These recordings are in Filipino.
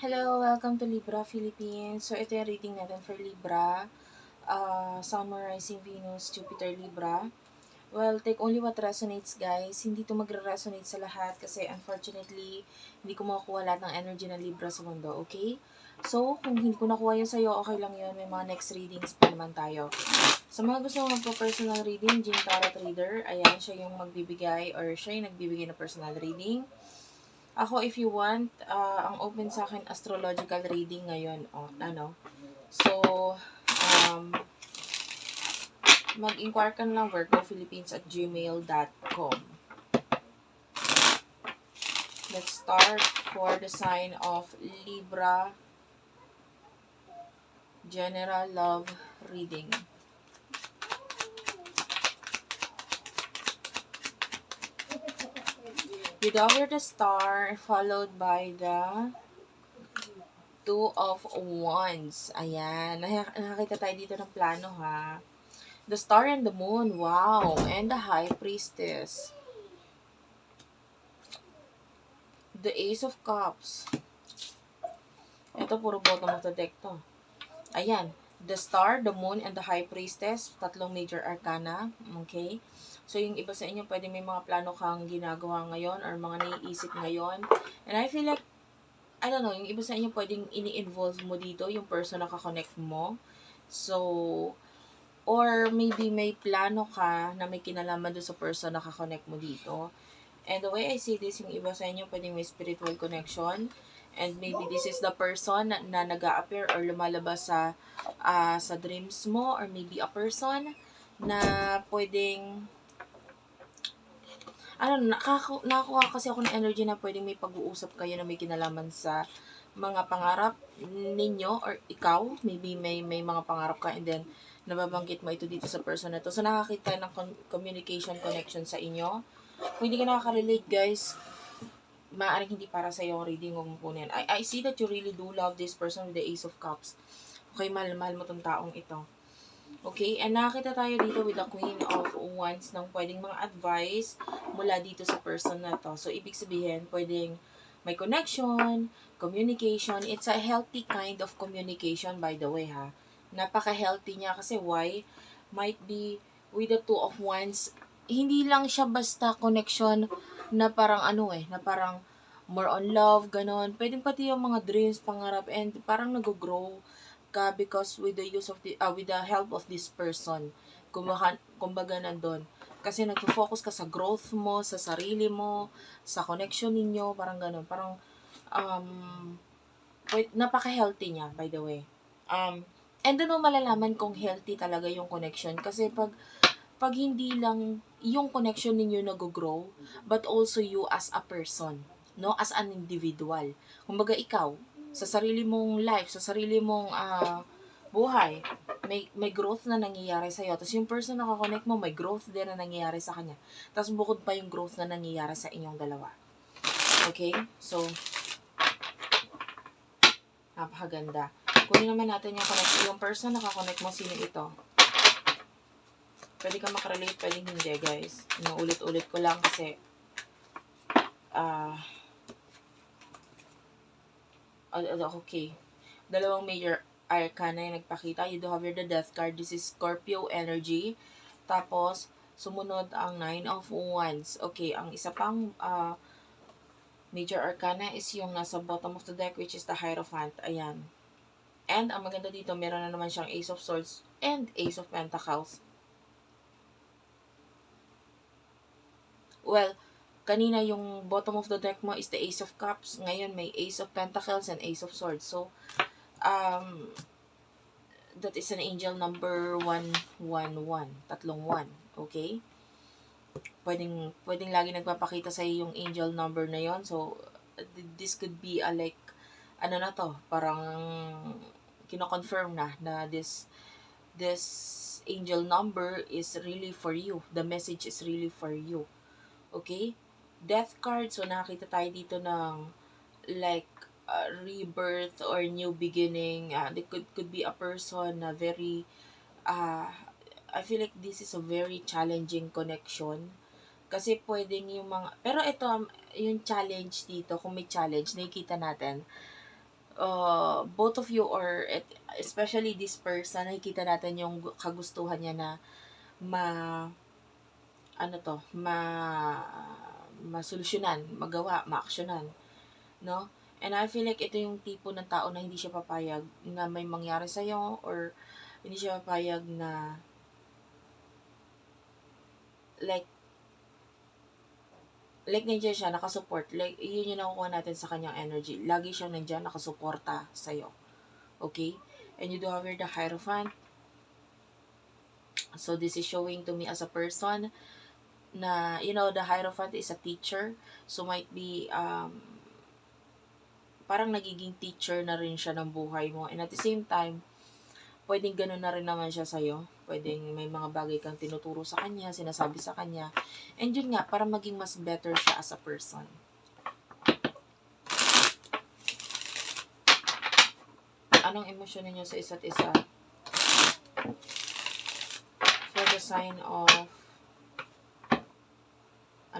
Hello, welcome to Libra Philippines. So, ito yung reading natin for Libra. Uh, Sun, Moon, Rising, Venus, Jupiter, Libra. Well, take only what resonates, guys. Hindi to magre-resonate sa lahat kasi unfortunately, hindi ko makukuha lahat ng energy ng Libra sa mundo, okay? So, kung hindi ko nakuha yun sa'yo, okay lang yun. May mga next readings pa naman tayo. Sa mga gusto mong magpo-personal reading, Jing Tarot Reader, ayan, siya yung magbibigay or siya yung nagbibigay ng personal reading. Ako, if you want, uh, ang open sa akin astrological reading ngayon. O, ano. So, um, mag-inquire ka lang virgophilippines at gmail.com. Let's start for the sign of Libra General Love Reading. With over the star, followed by the two of wands. Ayan. Nakakita tayo dito ng plano, ha? The star and the moon. Wow. And the high priestess. The ace of cups. Ito, puro bottom of the deck to. Ayan. The star, the moon, and the high priestess. Tatlong major arcana. Okay. So, yung iba sa inyo, pwede may mga plano kang ginagawa ngayon or mga naiisip ngayon. And I feel like, I don't know, yung iba sa inyo, pwedeng ini-involve mo dito, yung person na kakonect mo. So, or maybe may plano ka na may kinalaman doon sa person na kakonect mo dito. And the way I see this, yung iba sa inyo, pwedeng may spiritual connection. And maybe this is the person na, na nag appear or lumalabas sa, uh, sa dreams mo. Or maybe a person na pwedeng ano, nakaku nakakuha kasi ako ng energy na pwedeng may pag-uusap kayo na may kinalaman sa mga pangarap ninyo or ikaw, maybe may may mga pangarap ka and then nababanggit mo ito dito sa person na to. So nakakita ng communication connection sa inyo. Kung hindi ka nakaka-relate guys, maaaring hindi para sa iyo ang reading kung kunin. I, I see that you really do love this person with the Ace of Cups. Okay, mahal-mahal mo tong taong ito. Okay, and nakakita tayo dito with the Queen of Wands ng pwedeng mga advice mula dito sa person na to. So, ibig sabihin, pwedeng may connection, communication. It's a healthy kind of communication, by the way, ha. Napaka-healthy niya kasi why? Might be with the Two of Wands, hindi lang siya basta connection na parang ano eh, na parang more on love, ganon. Pwedeng pati yung mga dreams, pangarap, and parang nag-grow ka because with the use of the uh, with the help of this person kumbaga, kumbaga nandun. Kasi nagfo-focus ka sa growth mo sa sarili mo sa connection ninyo parang ganun. Parang um wait, napaka-healthy niya by the way. Um and mo malalaman kung healthy talaga yung connection kasi pag pag hindi lang yung connection ninyo nag-grow but also you as a person no? As an individual. Kumbaga ikaw sa sarili mong life, sa sarili mong uh, buhay, may, may growth na nangyayari sa'yo. Tapos yung person na kakonect mo, may growth din na nangyayari sa kanya. Tapos bukod pa yung growth na nangyayari sa inyong dalawa. Okay? So, napakaganda. Kunin naman natin yung connect. Yung person na kakonect mo, sino ito? Pwede ka makarelate, pwede hindi, guys. Inuulit-ulit ko lang kasi ah, uh, okay, dalawang major arcana yung nagpakita. You do have here the death card. This is Scorpio energy. Tapos, sumunod ang Nine of Wands. Okay, ang isa pang uh, major arcana is yung nasa bottom of the deck, which is the Hierophant. Ayan. And, ang maganda dito, meron na naman siyang Ace of Swords and Ace of Pentacles. Well, kanina yung bottom of the deck mo is the Ace of Cups. Ngayon may Ace of Pentacles and Ace of Swords. So, um, that is an angel number 111. Tatlong 1. Okay? Pwedeng, pwedeng lagi nagpapakita sa yung angel number na yon So, this could be a like, ano na to, parang kino-confirm na na this this angel number is really for you. The message is really for you. Okay? Death card. So, nakita tayo dito ng like uh, rebirth or new beginning. Uh, it could, could be a person na very, uh, I feel like this is a very challenging connection. Kasi pwedeng yung mga, pero ito, um, yung challenge dito, kung may challenge, nakikita natin, uh, both of you or especially this person, nakikita natin yung gu- kagustuhan niya na ma ano to, ma masolusyonan, magawa, maaksyonan, no? And I feel like ito yung tipo ng tao na hindi siya papayag na may mangyari sa'yo or hindi siya papayag na like like nandiyan siya, nakasupport. Like, yun yung nakukuha natin sa kanyang energy. Lagi siyang nandiyan, nakasuporta sa'yo. Okay? And you do have here the Hierophant. So, this is showing to me as a person na, you know, the Hierophant is a teacher. So, might be, um, parang nagiging teacher na rin siya ng buhay mo. And at the same time, pwedeng ganun na rin naman siya sa'yo. Pwedeng may mga bagay kang tinuturo sa kanya, sinasabi sa kanya. And yun nga, para maging mas better siya as a person. Anong emosyon ninyo sa isa't isa? For the sign of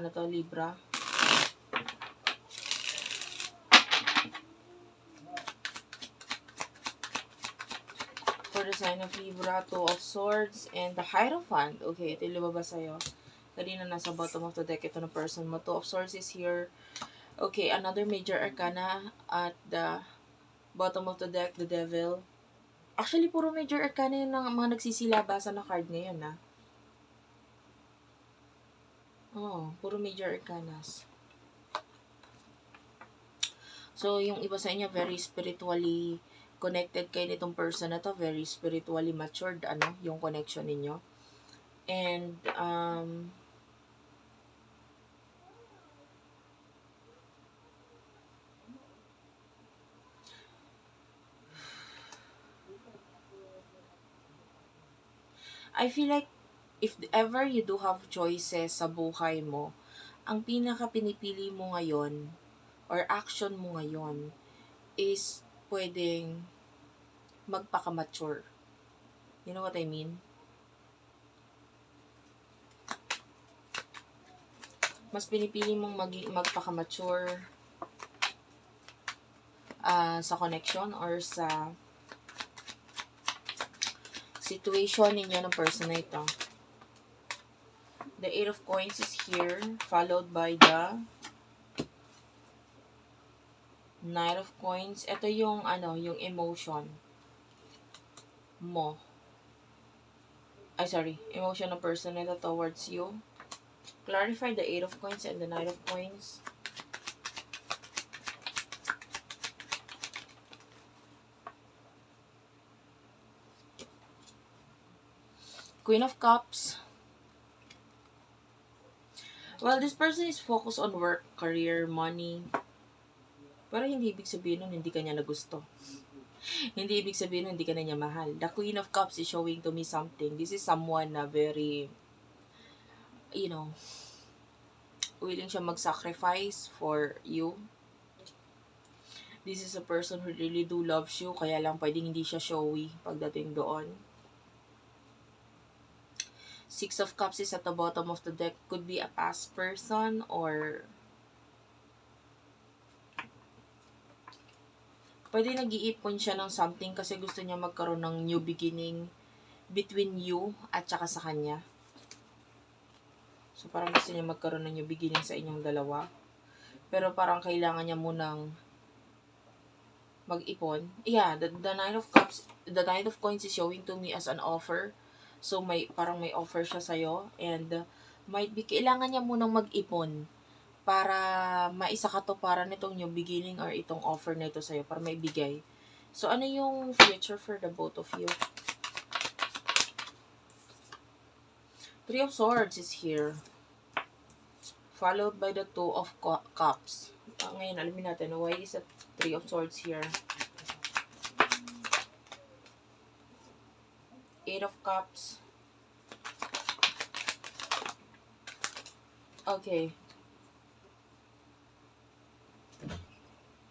ano to, Libra? For the sign of Libra, Two of Swords, and the Hierophant. Okay, ito yung lumabas sa'yo. Kanina nasa bottom of the deck, ito na person mo. Two of Swords is here. Okay, another major arcana at the bottom of the deck, the Devil. Actually, puro major arcana yung ng mga nagsisilabasan na card ngayon, na. Oh, puro major arcanas. So, yung iba sa inyo, very spiritually connected kayo nitong person na to, very spiritually matured, ano, yung connection ninyo. And, um, I feel like if ever you do have choices sa buhay mo, ang pinaka pinipili mo ngayon or action mo ngayon is pwedeng magpaka-mature. You know what I mean? Mas pinipili mong mag magpaka-mature uh, sa connection or sa situation ninyo ng person na ito. The Eight of Coins is here, followed by the Knight of Coins. Ito yung, ano, yung emotion mo. Ay, sorry. Emotion ng person nito towards you. Clarify the Eight of Coins and the Knight of Coins. Queen of Cups. Well, this person is focused on work, career, money. Pero hindi ibig sabihin nun hindi ka niya nagusto. hindi ibig sabihin nun hindi ka na niya mahal. The Queen of Cups is showing to me something. This is someone na very, you know, willing siya mag-sacrifice for you. This is a person who really do loves you, kaya lang pwedeng hindi siya showy pagdating doon. Six of Cups is at the bottom of the deck. Could be a past person or pwede nag-iipon siya ng something kasi gusto niya magkaroon ng new beginning between you at saka sa kanya. So, parang gusto niya magkaroon ng new beginning sa inyong dalawa. Pero parang kailangan niya munang mag-ipon. Yeah, the, the Nine of Cups, the Nine of Coins is showing to me as an offer. So, may, parang may offer siya sa'yo. And, uh, might be, kailangan niya munang mag-ipon para maisa ka to para nitong new beginning or itong offer na ito sa'yo, para maibigay. So, ano yung future for the both of you? Three of Swords is here. Followed by the Two of Cups. Uh, ngayon, alamin natin, why is the Three of Swords here? Eight of Cups. Okay.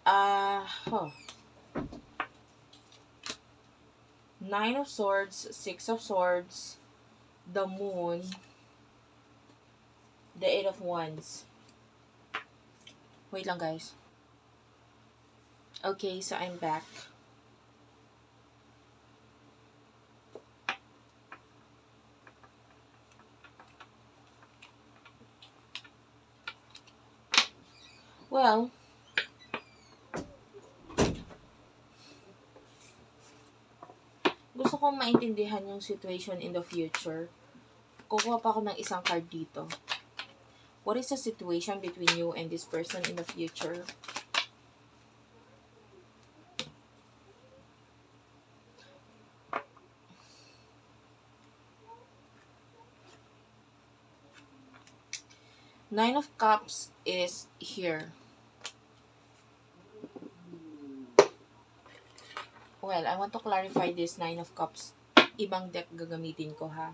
Uh, huh. Nine of Swords, Six of Swords, the Moon, the Eight of Wands. Wait lang guys. Okay, so I'm back. Well, gusto kong maintindihan yung situation in the future. Kukuha pa ako ng isang card dito. What is the situation between you and this person in the future? Nine of Cups is here. Well, I want to clarify this Nine of Cups. Ibang deck gagamitin ko ha.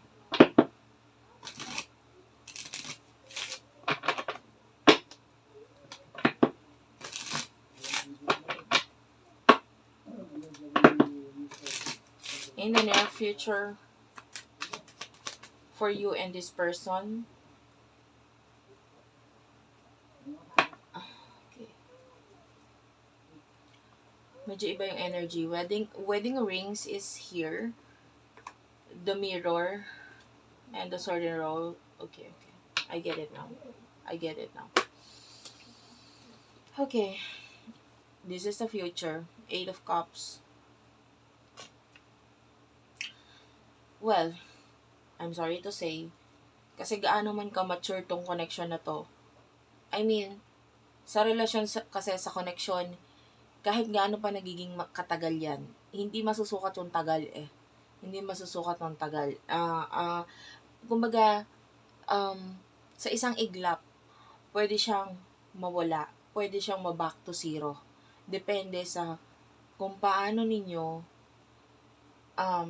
In the near future, for you and this person, Medyo iba yung energy. Wedding wedding rings is here. The mirror and the sword and roll. Okay, okay. I get it now. I get it now. Okay. This is the future. Eight of Cups. Well, I'm sorry to say, kasi gaano man ka-mature tong connection na to, I mean, sa relasyon sa, kasi sa connection, kahit gaano pa nagiging katagal yan, hindi masusukat yung tagal eh. Hindi masusukat yung tagal. Ah, ah, kumbaga, um, sa isang iglap, pwede siyang mawala. Pwede siyang ma-back to zero. Depende sa kung paano ninyo um,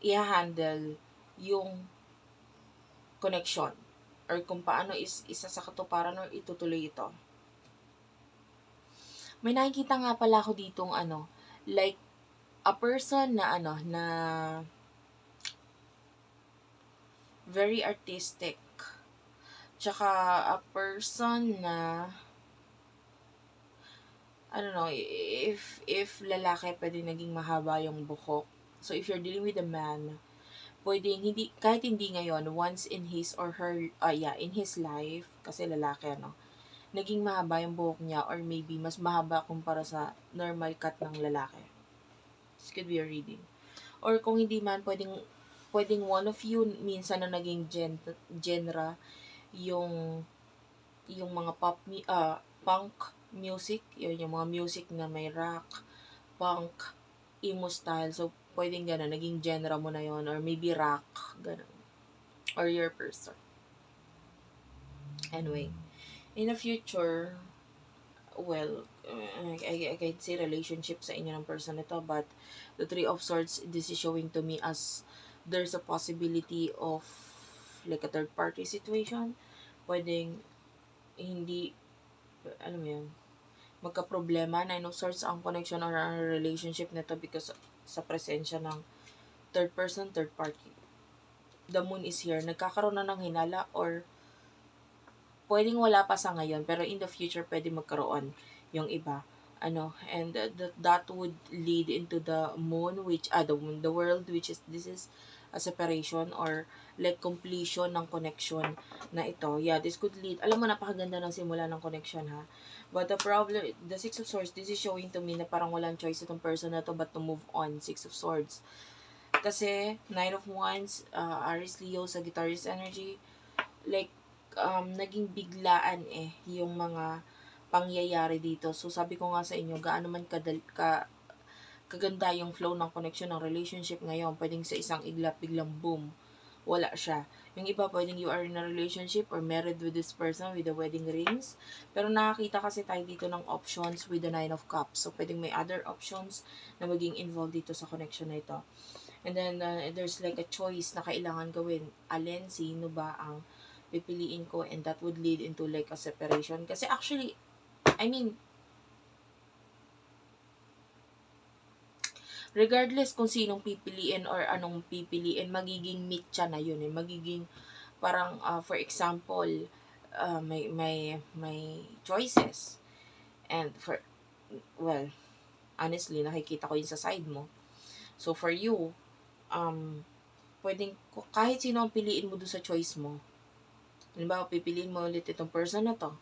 i-handle yung connection or kung paano is isa sa katuparan or itutuloy ito. May nakikita nga pala ako ditong ano, like a person na ano, na very artistic. Tsaka a person na I don't know, if if lalaki pwede naging mahaba yung buhok. So if you're dealing with a man, pwedeng hindi kahit hindi ngayon once in his or her ah yeah, in his life kasi lalaki ano naging mahaba yung buhok niya or maybe mas mahaba kumpara sa normal cut ng lalaki. This could be a reading. Or kung hindi man, pwedeng, pwedeng one of you minsan na naging gen, genre yung yung mga pop mi- ah punk music, yun yung mga music na may rock, punk, emo style. So, pwedeng gano'n, naging genre mo na yon or maybe rock, gano'n. Or your person. Anyway, in the future, well, uh, I, I can say relationship sa inyo ng person ito, but the Three of Swords, this is showing to me as there's a possibility of like a third party situation. Pwedeng hindi, ano mo yun, magka-problema, Nine of Swords ang connection or ang relationship nito because sa presensya ng third person, third party. The moon is here. Nagkakaroon na ng hinala or pwedeng wala pa sa ngayon, pero in the future, pwede magkaroon yung iba. Ano, and that, that would lead into the moon, which, ah, the the world, which is, this is a separation or like completion ng connection na ito. Yeah, this could lead, alam mo, napakaganda ng simula ng connection, ha? But the problem, the Six of Swords, this is showing to me na parang walang choice itong person na to but to move on. Six of Swords. Kasi, Nine of Wands, uh, Aries Leo, Sagittarius energy, like, um, naging biglaan eh, yung mga pangyayari dito. So, sabi ko nga sa inyo, gaano man kadal, ka, kaganda yung flow ng connection ng relationship ngayon. Pwedeng sa isang iglap, biglang boom, wala siya. Yung iba, pwedeng you are in a relationship or married with this person with the wedding rings. Pero nakakita kasi tayo dito ng options with the Nine of Cups. So, pwedeng may other options na maging involved dito sa connection na ito. And then, uh, there's like a choice na kailangan gawin. Alin, sino ba ang pipiliin ko and that would lead into like a separation. Kasi actually, I mean, regardless kung sinong pipiliin or anong pipiliin, magiging mitya na yun eh. Magiging parang, uh, for example, uh, may, may, may choices. And for, well, honestly, nakikita ko yun sa side mo. So, for you, um, pwedeng, kahit sino ang piliin mo doon sa choice mo, halimbawa, pipiliin mo ulit itong person na to,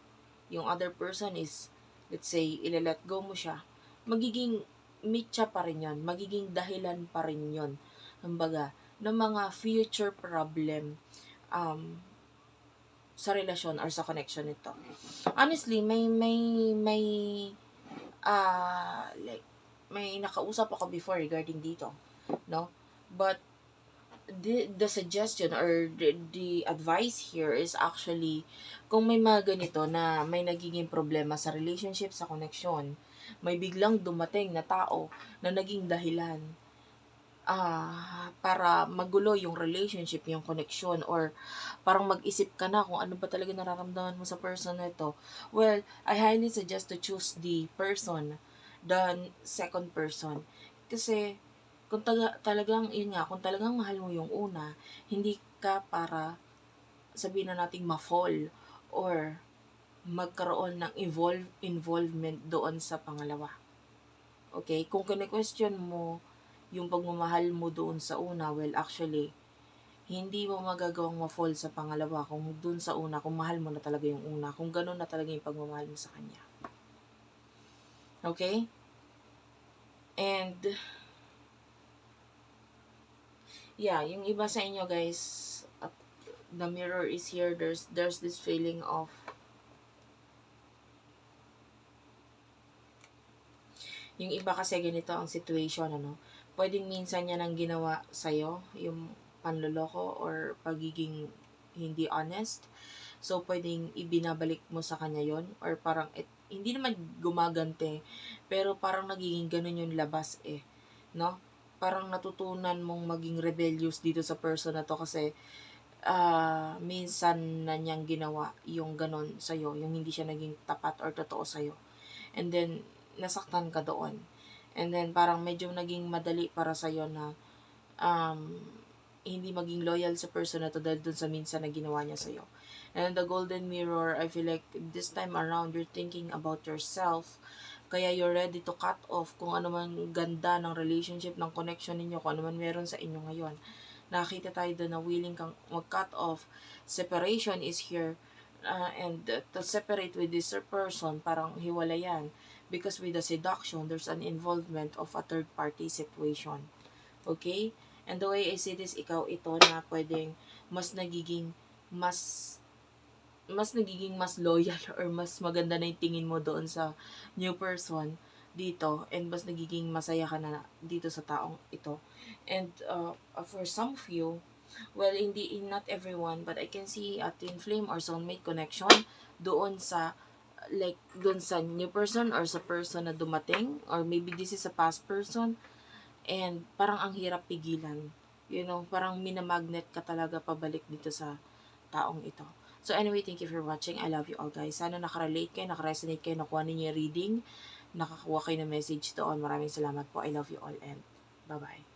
yung other person is, let's say, ilalet go mo siya, magiging mitya pa rin yun, magiging dahilan pa rin yun, kumbaga, ng mga future problem, um, sa relasyon or sa connection nito. Honestly, may, may, may, ah, like, may nakausap ako before regarding dito, no? But, the, the suggestion or the, the advice here is actually, kung may mga ganito na may nagiging problema sa relationship, sa connection, may biglang dumating na tao na naging dahilan ah para magulo yung relationship, yung connection, or parang mag-isip ka na kung ano ba talaga nararamdaman mo sa person na ito. Well, I highly suggest to choose the person than second person. Kasi, kung taga, talagang, yun nga, kung talagang mahal mo yung una, hindi ka para sabihin na nating ma-fall or magkaroon ng evolve, involvement doon sa pangalawa. Okay? Kung kine-question mo yung pagmamahal mo doon sa una, well, actually, hindi mo magagawang ma-fall sa pangalawa kung doon sa una, kung mahal mo na talaga yung una, kung ganun na talaga yung pagmamahal mo sa kanya. Okay? And, yeah, yung iba sa inyo guys, at the mirror is here, there's, there's this feeling of yung iba kasi ganito ang situation, ano, pwedeng minsan niya nang ginawa sa'yo, yung panloloko or pagiging hindi honest. So, pwedeng ibinabalik mo sa kanya yon or parang, et, hindi naman gumagante, pero parang nagiging ganun yung labas eh. No? Parang natutunan mong maging rebellious dito sa person na to kasi ah minsan na niyang ginawa yung ganun sa'yo, yung hindi siya naging tapat or totoo sa'yo. And then, nasaktan ka doon. And then, parang medyo naging madali para sa'yo na um, hindi maging loyal sa person na to dahil dun sa minsan na ginawa niya sa'yo. And the golden mirror, I feel like this time around, you're thinking about yourself. Kaya you're ready to cut off kung ano man ganda ng relationship, ng connection ninyo, kung ano man meron sa inyo ngayon. Nakita tayo doon na willing kang mag-cut off. Separation is here. Uh, and to separate with this person, parang hiwalayan because with the seduction, there's an involvement of a third party situation. Okay? And the way I see this, ikaw ito na pwedeng mas nagiging mas mas nagiging mas loyal or mas maganda na yung tingin mo doon sa new person dito and mas nagiging masaya ka na dito sa taong ito. And uh, for some of you, well, hindi not everyone, but I can see a twin flame or soulmate connection doon sa like doon sa new person or sa person na dumating or maybe this is a past person. And parang ang hirap pigilan. You know parang minamagnet ka talaga pabalik dito sa taong ito so anyway thank you for watching. I love you all guys. Sana nakarelate kayo nakaresonate kayo nakuha ninyo yung reading. Nakakuha kayo ng message doon. Maraming salamat po. I love you all and bye bye